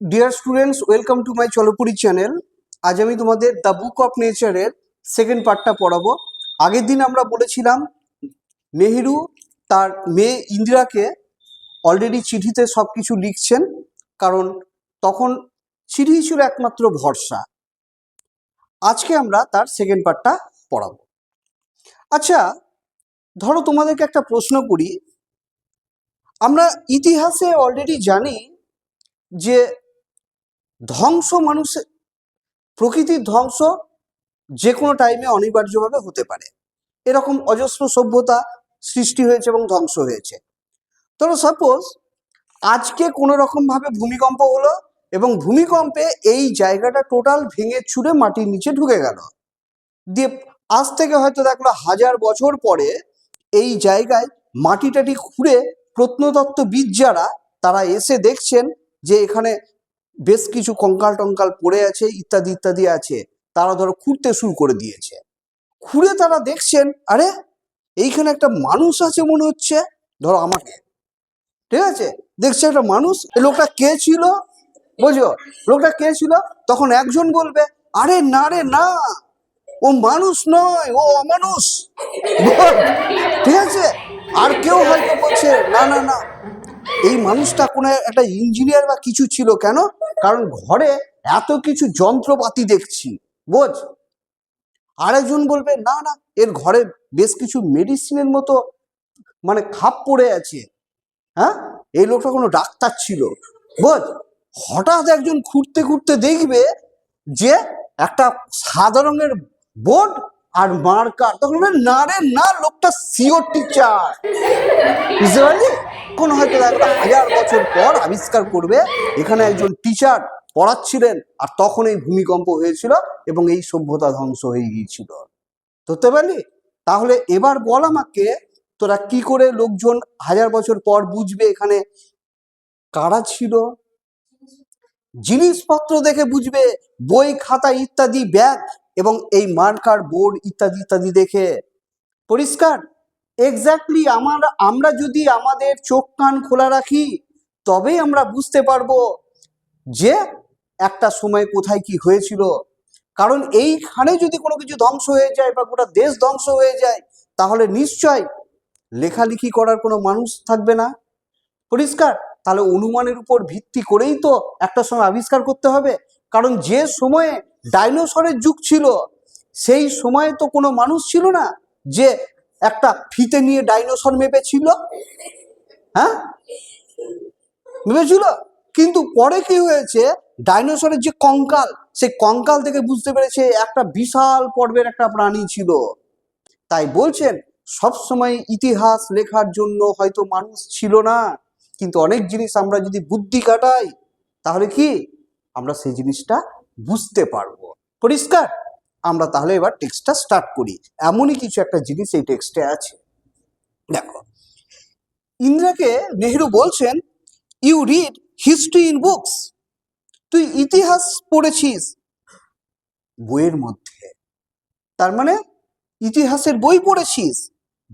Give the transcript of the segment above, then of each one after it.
Dear students welcome to my চলপুরি channel আজ আমি তোমাদের দ্য বুক অফ নেচারের সেকেন্ড পার্টটা পড়াবো। আগের দিন আমরা বলেছিলাম নেহেরু তার মেয়ে ইন্দিরাকে অলরেডি চিঠিতে সব কিছু লিখছেন, কারণ তখন চিঠি ছিল একমাত্র ভরসা। আজকে আমরা তার সেকেন্ড পার্টটা পড়াবো। আচ্ছা ধরো তোমাদেরকে একটা প্রশ্ন করি। আমরা ইতিহাসে অলরেডি জানি যে ধ্বংস মানুষের প্রকৃতির ধ্বংস যে কোনো টাইমে অনিবার্যভাবে হতে পারে। এরকম অজস্র সভ্যতা সৃষ্টি হয়েছে এবং ধ্বংস হয়েছে। ধরো সাপোজ আজকে কোনো রকমভাবে ভূমিকম্প হলো এবং ভূমিকম্পে এই জায়গাটা টোটাল ভেঙে চুরে মাটির নিচে ঢুকে গেল। দিয়ে আজ থেকে হয়তো দেখল হাজার বছর পরে এই জায়গায় মাটি টাটি খুঁড়ে প্রত্নতত্ত্ববিদ যারা, তারা এসে দেখছেন যে এখানে বেশ কিছু কঙ্কাল টঙ্কাল পড়ে আছে, ইত্যাদি ইত্যাদি আছে। তারা ধরো খুঁড়তে শুরু করে দিয়েছে। খুঁড়ে তারা দেখছেন, আরে, এইখানে একটা মানুষ আছে মনে হচ্ছে। ধরো আমাকে। ঠিক আছে? দেখছে একটা মানুষ লোকটা কে ছিল? বুঝো লোকটা কে ছিল? তখন একজন বলবে, আরে না রে, না। ও মানুষ নয়, ও অমানুষ। ঠিক আছে? আর কেউ হয়তো বলছে, না না না। এই মানুষটা কোনো একটা ইঞ্জিনিয়ার বা কিছু ছিল কেন? কারণ ঘরে এত কিছু যন্ত্রপাতি দেখছি, বোঝ? আরেকজন বলবে, না না, এর ঘরে বেশ কিছু মেডিসিনের মতো মানে খাপ পড়ে আছে। হ্যাঁ? এই লোকটা কোনো ডাক্তার ছিল। বোঝ? হঠাৎ একজন ঘুরতে ঘুরতে দেখবে যে একটা সাদা রঙের বোর্ড আর মার্কার তখন বলবে, না রে না লোকটা সিও টিচার বুঝতে পারলি? কোন হয়তো একটা হাজার বছর পর আবিষ্কার করবে এখানে একজন টিচার পড়াচ্ছিলেন আর তখন এই ভূমিকম্প হয়েছিল এবং এই সভ্যতা ধ্বংস হয়ে গিয়েছিল। ধরতে পারলি? তাহলে এবার বল আমাকে তোরা কি করে লোকজন হাজার বছর পর বুঝবে এখানে? কারা ছিল? জিনিসপত্র দেখে বুঝবে বই খাতা ইত্যাদি ব্যাগ এবং এই মার্কার বোর্ড ইত্যাদি ইত্যাদি দেখে পরিষ্কার? এক্স্যাক্টলি আমার, আমরা যদি আমাদের চোখ কান খোলা রাখি, তবেই আমরা বুঝতে পারব যে একটা সময় কোথায় কি হয়েছিল। কারণ এইখানে যদি কোনো কিছু ধ্বংস হয়ে যায় বা গোটা দেশ ধ্বংস হয়ে যায়, তাহলে নিশ্চয় লেখালেখি করার কোনো মানুষ থাকবে না। পরিষ্কার? তাহলে অনুমানের উপর ভিত্তি করেই তো একটা সময় আবিষ্কার করতে হবে। কারণ যে সময়ে ডাইনোসরের যুগ ছিল। সেই সময়ে তো কোনো মানুষ ছিল না যে একটা ফিতে নিয়ে ডাইনোসর মেপেছিল। হ্যাঁ? মেপেছিল। কিন্তু পরে কি হয়েছে? ডাইনোসরের যে কঙ্কাল, সেই কঙ্কাল থেকে বুঝতে পেরেছে একটা বিশাল পর্বের একটা প্রাণী ছিল। তাই বলছেন, সবসময় ইতিহাস লেখার জন্য হয়তো মানুষ ছিল না। কিন্তু অনেক জিনিস আমরা যদি বুদ্ধি কাটাই তাহলে কি? আমরা সেই জিনিসটা বুঝতে পারব। পরিষ্কার? আমরা তাহলে এবার টেক্সটটা স্টার্ট করি। এমনই কিছু একটা জিনিস এই টেক্সটে আছে। দেখো, ইন্দ্রাকে নেহেরু বলছেন you read history in books তুই ইতিহাস পড়েছিস বইয়ের মধ্যে। তার মানে ইতিহাসের বই পড়েছিস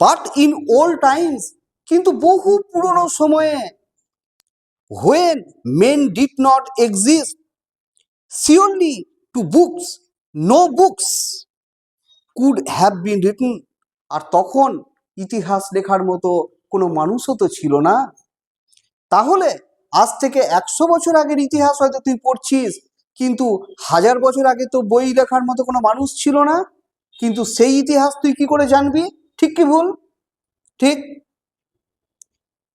বাট ইন ওল্ড টাইমস কিন্তু বহু পুরনো সময়ে when men did not exist surely to books no books could have been written আর তখন ইতিহাস লেখার মতো কোনো মানুষও তো ছিল না। তাহলে আজ থেকে একশো বছর আগের ইতিহাস হয়তো তুই পড়ছিস, কিন্তু হাজার বছর আগে তো বই লেখার মতো কোনো মানুষ ছিল না। কিন্তু সেই ইতিহাস তুই কি করে জানবি? ঠিক কি ভুল? ঠিক?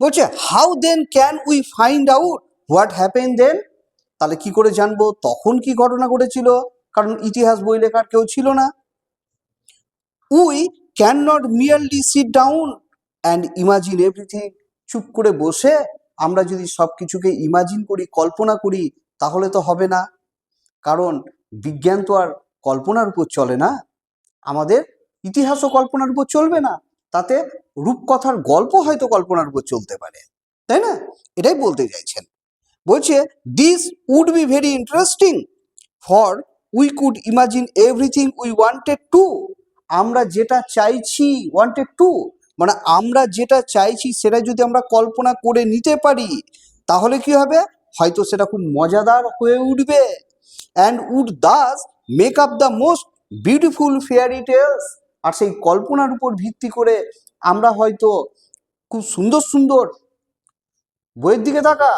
বলছে how then can we find out what happen then তাহলে কি করে জানব? তখন কি ঘটনা ঘটেছিল? কারণ ইতিহাস বই লেখার কেউ ছিল না। We can not merely sit down and imagine everything. চুপ করে বসে আমরা যদি সব কিছুকে ইমাজিন করি, কল্পনা করি, তাহলে তো হবে না। কারণ বিজ্ঞান তো আর কল্পনার উপর চলে না। আমাদের ইতিহাসও কল্পনার উপর চলবে না। তাতে রূপকথার গল্প হয়তো কল্পনার উপর চলতে পারে। তাই না? এটাই বলতে চাইছেন। বলছে this would be very interesting for we could imagine everything we wanted to আমরা যেটা চাইছি ওয়ান্টেড টু মানে আমরা যেটা চাইছি, সেটা যদি আমরা কল্পনা করে নিতে পারি, তাহলে কি হবে? হয়তো সেটা খুব মজাদার হয়ে উঠবে and would thus make up the most beautiful fairy tales আর সেই কল্পনার উপর ভিত্তি করে আমরা হয়তো খুব সুন্দর সুন্দর বইয়ের দিকে তাকা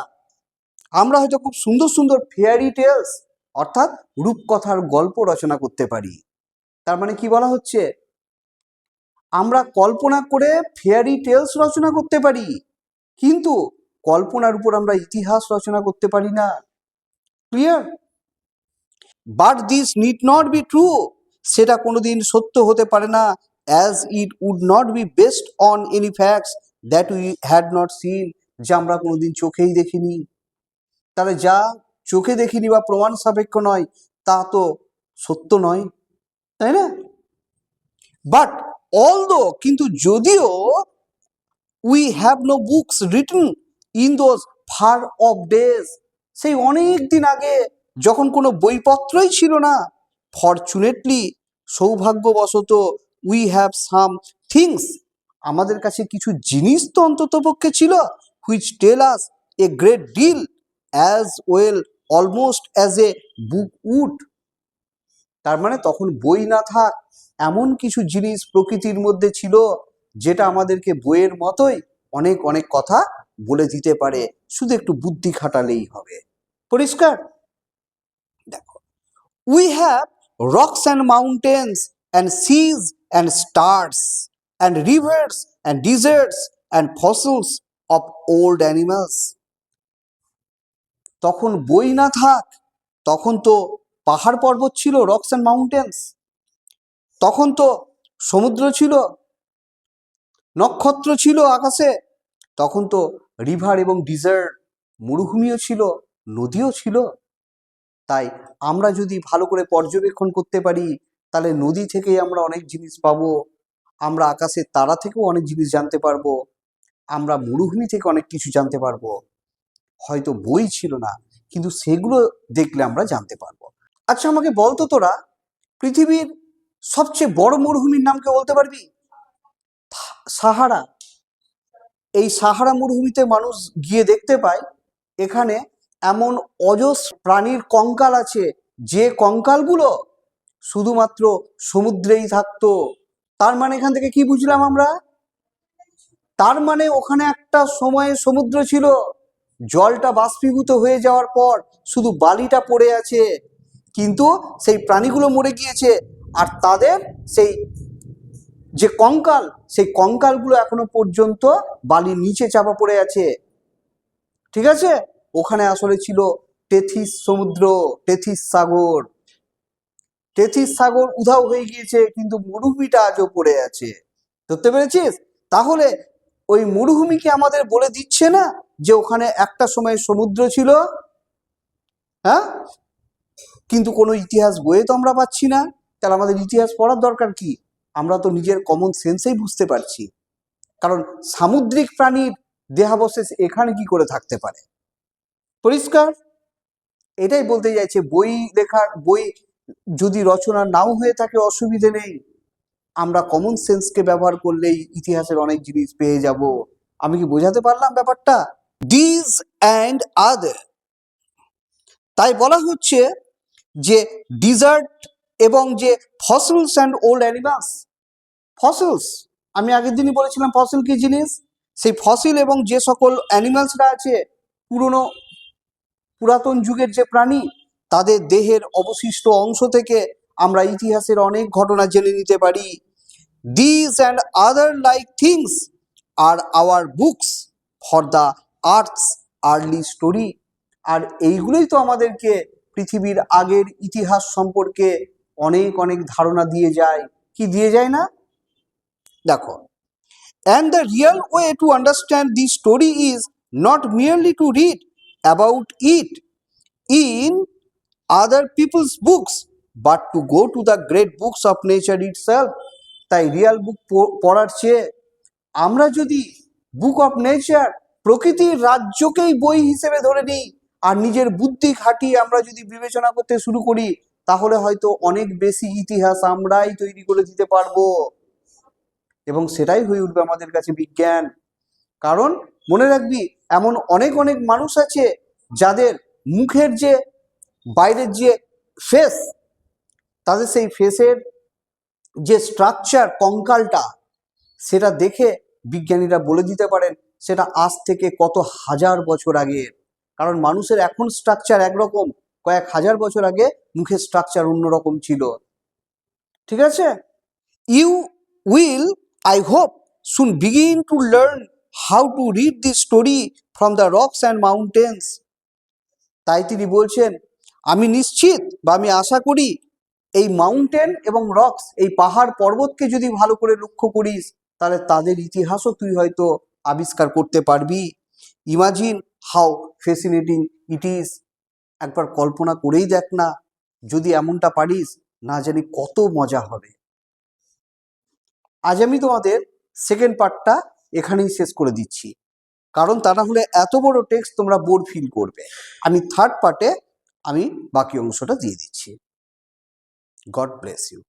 আমরা হয়তো খুব সুন্দর সুন্দর ফেয়ারি টেলস অর্থাৎ রূপকথার গল্প রচনা করতে পারি। তার মানে কি বলা হচ্ছে? আমরা কল্পনা করে ফেয়ারি টেলস রচনা করতে পারি, কিন্তু কল্পনার উপর আমরা ইতিহাস রচনা করতে পারি না। Clear but this need not be true সেটা কোনোদিন সত্য হতে পারে না as it would not be based on any facts that we had not seen যা আমরা কোনোদিন চোখেই দেখিনি। তাহলে যা চোখে দেখিনি বা প্রমাণ সাপেক্ষ নয়, তা তো সত্য নয়, তাই না? বাট অল দো কিন্তু যদিও we have no books written in those far off days সেই অনেক দিন আগে যখন কোনো বইপত্রই ছিল না ফরচুনেটলি সৌভাগ্যবশত উই হ্যাভ সাম থিংস আমাদের কাছে কিছু জিনিস তো অন্তত পক্ষে ছিল which tell us a great deal as well almost as a book would তার মানে তখন বই না থাক, এমন কিছু জিনিস প্রকৃতির মধ্যে ছিল, যেটা আমাদেরকে বইয়ের মতোই অনেক অনেক কথা বলে দিতে পারে। শুধু একটু বুদ্ধি খাটালেই হবে। পরিষ্কার? দেখো we have rocks and mountains and seas and stars and rivers and deserts and fossils of old animals তখন বই না থাক, তখন তো পাহাড় পর্বত ছিল রক্স অ্যান্ড মাউন্টেন্স তখন তো সমুদ্র ছিল, নক্ষত্র ছিল আকাশে। তখন তো রিভার এবং ডিজার্ট মরুভূমিও ছিল, নদীও ছিল। তাই আমরা যদি ভালো করে পর্যবেক্ষণ করতে পারি, তাহলে নদী থেকেই আমরা অনেক জিনিস পাবো। আমরা আকাশের তারা থেকেও অনেক জিনিস জানতে পারব। আমরা মরুভূমি থেকে অনেক কিছু জানতে পারব। হয়তো বই ছিল না, কিন্তু সেগুলো দেখলে আমরা জানতে পারব। আচ্ছা আমাকে বলতো তোরা, পৃথিবীর সবচেয়ে বড় মরুভূমির নাম কে বলতে পারবি? সাহারা। এই সাহারা মরুভূমিতে মানুষ গিয়ে দেখতে পায়, এখানে এমন অজস প্রাণীর কঙ্কাল আছে। যে কঙ্কালগুলো শুধুমাত্র সমুদ্রেই থাকতো। তার মানে এখান থেকে কি বুঝলাম আমরা? তার মানে ওখানে একটা সময়ে সমুদ্র ছিল। জলটা বাষ্পীভূত হয়ে যাওয়ার পর শুধু বালিটা পড়ে আছে। কিন্তু সেই প্রাণীগুলো মরে গিয়েছে। আর তাদের সেই যে কঙ্কাল, সেই কঙ্কালগুলো এখনও পর্যন্ত বালির নিচে চাপা পড়ে আছে। ঠিক আছে? ওখানে আসলে ছিল টেথিস সমুদ্র, টেথিস সাগর। টেথিস সাগর উধাও হয়ে গিয়েছে, কিন্তু মরুভূমিটা আজও পড়ে আছে। ধরতে পেরেছিস? তাহলে ওই মরুভূমিকে আমাদের বলে দিচ্ছে না? যে ওখানে একটা সময় সমুদ্র ছিল হ্যাঁ? কিন্তু কোনো ইতিহাস বইয়ে তো আমরা পাচ্ছি না। তাহলে আমাদের ইতিহাস পড়ার দরকার কি? আমরা তো নিজের কমন সেন্সেই বুঝতে পারছি। কারণ সামুদ্রিক প্রাণীর দেহাবশেষ এখানে কি করে থাকতে পারে? পরিষ্কার? এটাই বলতে চাইছে, বই লেখার, বই যদি রচনা নাও হয়ে থাকে অসুবিধে নেই। আমরা কমন সেন্সকে ব্যবহার করলেই ইতিহাসের অনেক জিনিস পেয়ে যাব। আমি কি বোঝাতে পারলাম ব্যাপারটা? দিজ অ্যান্ড আদার তাই বলা হচ্ছে যে ডিজার্ট এবং যে fossils and old animals fossils আমি আগের দিনই বলেছিলাম ফসল কি জিনিস? সেই ফসিল এবং যে সকল অ্যানিমালসরা আছে, পুরনো, পুরাতন যুগের যে প্রাণী, তাদের দেহের অবশিষ্ট অংশ থেকে আমরা ইতিহাসের অনেক ঘটনা জেনে নিতে পারি। This and other like things R our books for the earth's early story, আর এইগুলোই তো আমাদেরকে পৃথিবীর আগের ইতিহাস সম্পর্কে অনেক অনেক ধারণা দিয়ে যায়। কি দিয়ে যায় না? দেখো and the real way to understand the story is not merely to read about it in other people's books but to go to the great books of nature itself তাই রিয়াল বুক পড়ার চেয়ে আমরা যদি book of nature প্রকৃতির রাজ্যকেই বই হিসেবে ধরে নিই, আর নিজের বুদ্ধি খাটিয়ে আমরা যদি বিবেচনা করতে শুরু করি, তাহলে হয়তো অনেক বেশি ইতিহাস আমরাই তৈরি করে দিতে পারব। এবং সেটাই হয়ে উঠবে আমাদের কাছে বিজ্ঞান। কারণ, মনে রাখবি, এমন অনেক অনেক মানুষ আছে, যাদের মুখের যে, বাইরের যে ফেস তাদের সেই ফেসের যে স্ট্রাকচার কঙ্কালটা, সেটা দেখে বিজ্ঞানীরা বলে দিতে পারেন সেটা আজ থেকে কত হাজার বছর আগের কারণ মানুষের এখন স্ট্রাকচার একরকম, কয়েক হাজার বছর আগে মুখের স্ট্রাকচার অন্যরকম ছিল। ঠিক আছে? You will I hope soon begin to learn how to read the story from the rocks and mountains তাই তিনি বলছেন, আমি নিশ্চিত বা আমি আশা করি এই মাউন্টেন এবং রক্স এই পাহাড় পর্বতকে যদি ভালো করে লক্ষ্য করিস, তাহলে তাদের ইতিহাসও তুই হয়তো আবিষ্কার করতে পারবি। Imagine how fascinating it is একবার কল্পনা করেই দেখ না, যদি এমনটা পারিস, না জানি কত মজা হবে। আজ আমি তোমাদের সেকেন্ড পার্টটা এখানেই শেষ করে দিচ্ছি। কারণ তা না হলে এত বড় টেক্সট তোমরা বোর ফিল করবে। আমি থার্ড পার্টে আমি বাকি অংশটা দিয়ে দিচ্ছি। God bless you